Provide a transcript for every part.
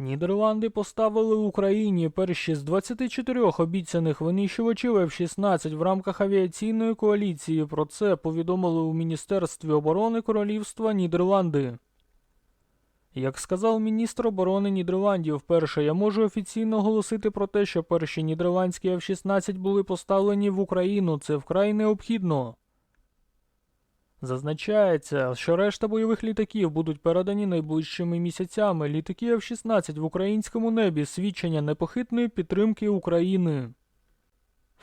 Нідерланди поставили Україні перші з 24 обіцяних винищувачів F-16 в рамках авіаційної коаліції. Про це повідомили у Міністерстві оборони Королівства Нідерланди. Як сказав міністр оборони Нідерландів, вперше я можу офіційно оголосити про те, що перші нідерландські F-16 були поставлені в Україну. Це вкрай необхідно. Зазначається, що решта бойових літаків будуть передані найближчими місяцями. Літаки F-16 в українському небі свідчення непохитної підтримки України.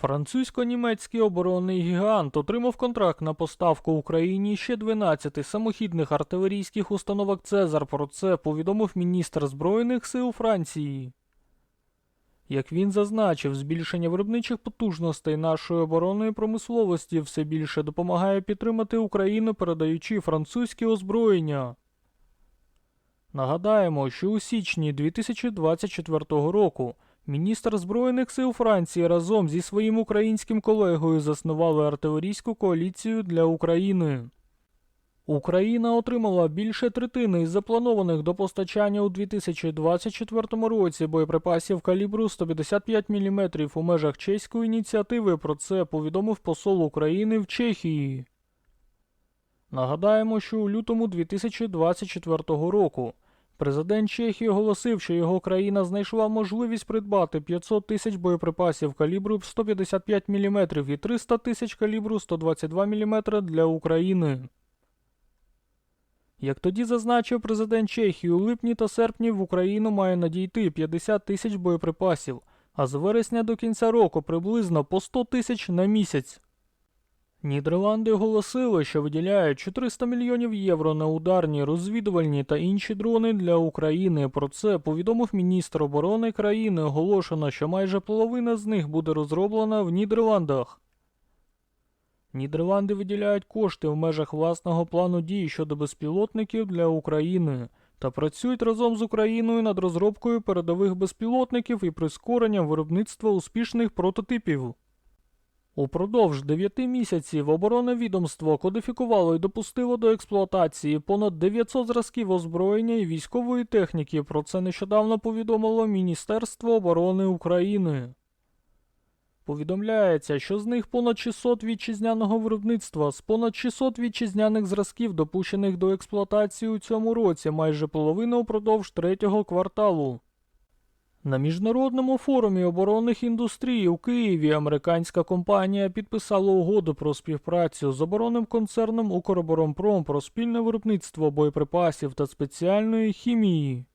Французько-німецький оборонний гігант отримав контракт на поставку Україні ще 12 самохідних артилерійських установок Цезар. Про це повідомив міністр Збройних сил Франції. Як він зазначив, збільшення виробничих потужностей нашої оборонної промисловості все більше допомагає підтримати Україну, передаючи французьке озброєння. Нагадаємо, що у січні 2024 року міністр Збройних сил Франції разом зі своїм українським колегою заснували артилерійську коаліцію для України. Україна отримала більше третини із запланованих до постачання у 2024 році боєприпасів калібру 155 мм у межах чеської ініціативи. Про це повідомив посол України в Чехії. Нагадаємо, що у лютому 2024 року президент Чехії оголосив, що його країна знайшла можливість придбати 500 тисяч боєприпасів калібру 155 мм і 300 тисяч калібру 122 мм для України. Як тоді зазначив президент Чехії, у липні та серпні в Україну має надійти 50 тисяч боєприпасів, а з вересня до кінця року приблизно по 100 тисяч на місяць. Нідерланди оголосили, що виділяють 400 мільйонів євро на ударні, розвідувальні та інші дрони для України. Про це повідомив міністр оборони країни. Оголошено, що майже половина з них буде розроблена в Нідерландах. Нідерланди виділяють кошти в межах власного плану дій щодо безпілотників для України та працюють разом з Україною над розробкою передових безпілотників і прискоренням виробництва успішних прототипів. Упродовж 9 місяців оборонне відомство кодифікувало і допустило до експлуатації понад 900 зразків озброєння і військової техніки. Про це нещодавно повідомило Міністерство оборони України. Повідомляється, що з них понад 600 вітчизняного виробництва, з понад 600 вітчизняних зразків, допущених до експлуатації у цьому році, майже половина упродовж третього кварталу. На міжнародному форумі оборонних індустрій у Києві американська компанія підписала угоду про співпрацю з оборонним концерном Укроборонпром про спільне виробництво боєприпасів та спеціальної хімії.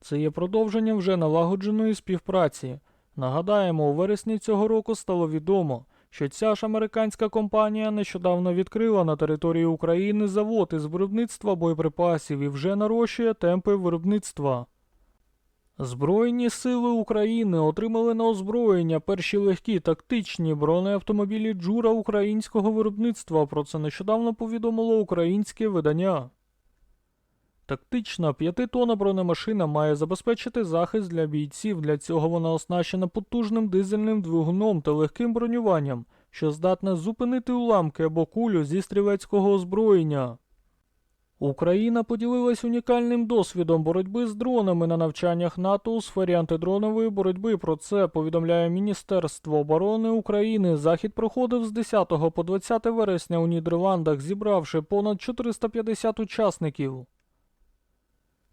Це є продовженням вже налагодженої співпраці. Нагадаємо, у вересні цього року стало відомо, що ця ж американська компанія нещодавно відкрила на території України завод із виробництва боєприпасів і вже нарощує темпи виробництва. Збройні сили України отримали на озброєння перші легкі тактичні бронеавтомобілі Джура українського виробництва. Про це нещодавно повідомило українське видання. Тактична п'ятитонна бронемашина має забезпечити захист для бійців. Для цього вона оснащена потужним дизельним двигуном та легким бронюванням, що здатна зупинити уламки або кулю зі стрілецького озброєння. Україна поділилась унікальним досвідом боротьби з дронами на навчаннях НАТО у сфері антидронової боротьби. Про це повідомляє Міністерство оборони України. Захід проходив з 10 по 20 вересня у Нідерландах, зібравши понад 450 учасників.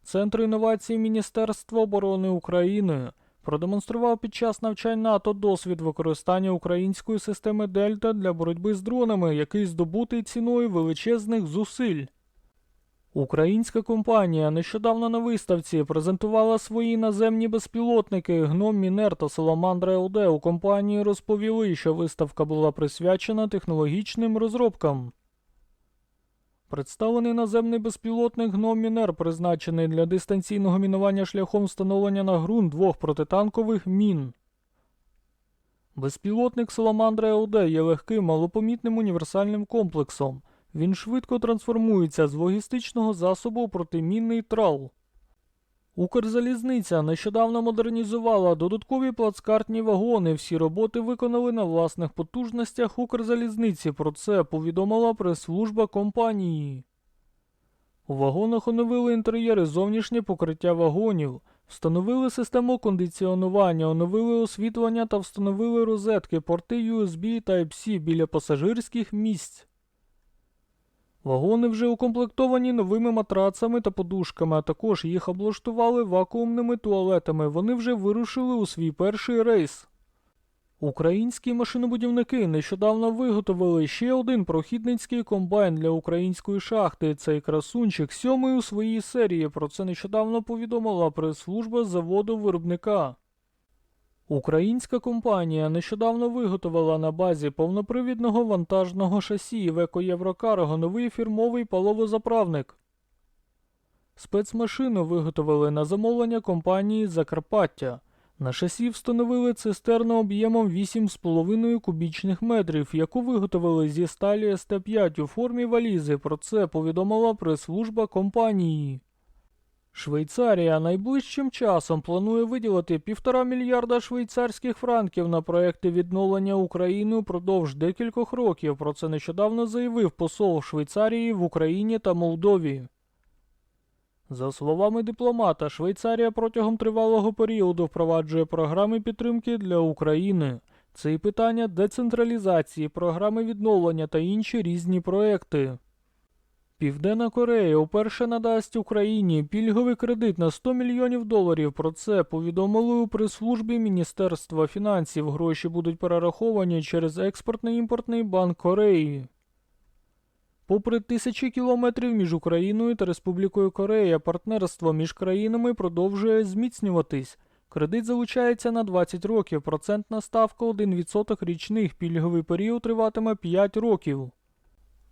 Центр інновацій Міністерства оборони України продемонстрував під час навчань НАТО досвід використання української системи Дельта для боротьби з дронами, який здобутий ціною величезних зусиль. Українська компанія нещодавно на виставці презентувала свої наземні безпілотники Гном Мінер та Саламандра ЛД. У компанії розповіли, що виставка була присвячена технологічним розробкам. Представлений наземний безпілотник Гном призначений для дистанційного мінування шляхом встановлення на ґрунт двох протитанкових мін. Безпілотник Саламандра ЛД є легким, малопомітним універсальним комплексом, Він швидко трансформується з логістичного засобу у протимінний трал. Укрзалізниця нещодавно модернізувала додаткові плацкартні вагони. Всі роботи виконали на власних потужностях Укрзалізниці. Про це повідомила прес-служба компанії. У вагонах оновили інтер'єри, зовнішнє покриття вагонів, встановили систему кондиціонування, оновили освітлення та встановили розетки, порти USB Type-C біля пасажирських місць. Вагони вже укомплектовані новими матрацами та подушками, а також їх облаштували вакуумними туалетами. Вони вже вирушили у свій перший рейс. Українські машинобудівники нещодавно виготовили ще один прохідницький комбайн для української шахти. Цей красунчик сьомий у своїй серії. Про це нещодавно повідомила прес-служба заводу виробника. Українська компанія нещодавно виготовила на базі повнопривідного вантажного шасі Iveco Єврокарго новий фірмовий паловозаправник. Спецмашину виготовили на замовлення компанії Закарпаття. На шасі встановили цистерну об'ємом 8,5 кубічних метрів, яку виготовили зі сталі СТ5 у формі валізи. Про це повідомила прес-служба компанії. Швейцарія найближчим часом планує виділити півтора мільярда швейцарських франків на проекти відновлення України упродовж декількох років. Про це нещодавно заявив посол Швейцарії в Україні та Молдові. За словами дипломата, Швейцарія протягом тривалого періоду впроваджує програми підтримки для України. Це і питання децентралізації, програми відновлення та інші різні проекти. Південна Корея уперше надасть Україні пільговий кредит на 100 мільйонів доларів. Про це повідомили у прес-службі Міністерства фінансів. Гроші будуть перераховані через експортно-імпортний банк Кореї. Попри тисячі кілометрів між Україною та Республікою Корея, партнерство між країнами продовжує зміцнюватись. Кредит залучається на 20 років, процентна ставка 1% річних, пільговий період триватиме 5 років.